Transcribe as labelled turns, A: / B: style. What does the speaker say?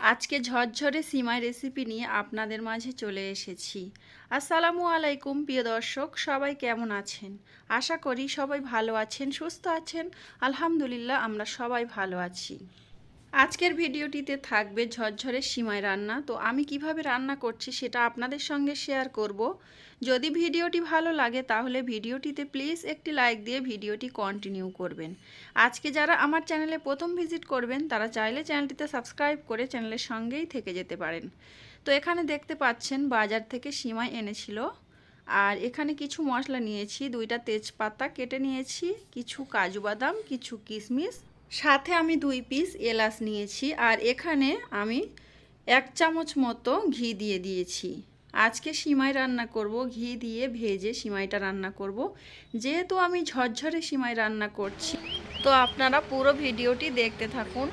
A: আজকে ঝরঝরে সিমাই রেসিপি নিয়ে আপনাদের মাঝে চলে এসেছি। আসসালামু আলাইকুম, প্রিয় দর্শক, সবাই কেমন আছেন? আশা করি সবাই ভালো আছেন, সুস্থ আছেন। আলহামদুলিল্লাহ, আমরা সবাই ভালো আছি। আজকের ভিডিওটিতে থাকবে ঝরঝরে সিমাই রান্না। তো আমি কীভাবে রান্না করছি সেটা আপনাদের সঙ্গে শেয়ার করব। যদি ভিডিওটি ভালো লাগে তাহলে ভিডিওটিতে প্লিজ একটি লাইক দিয়ে ভিডিওটি কন্টিনিউ করবেন। আজকে যারা আমার চ্যানেলে প্রথম ভিজিট করবেন, তারা চাইলে চ্যানেলটিতে সাবস্ক্রাইব করে চ্যানেলের সঙ্গেই থেকে যেতে পারেন। তো এখানে দেখতে পাচ্ছেন বাজার থেকে সিমাই এনেছিল। আর এখানে কিছু মশলা নিয়েছি, দুইটা তেজপাতা কেটে নিয়েছি, কিছু কাজু বাদাম, কিছু কিশমিশ সাথে আমি দুই পিস এলাচ নিয়েছি আর এখানে আমি এক চামচ মতো ঘি দিয়ে দিয়েছি। আজকে সিমাই রান্না করব, ঘি দিয়ে ভেজে সিমাইটা রান্না করব। যেহেতু আমি ঝরঝরে সিমাই রান্না করছি, তো আপনারা পুরো ভিডিওটি দেখতে থাকুন।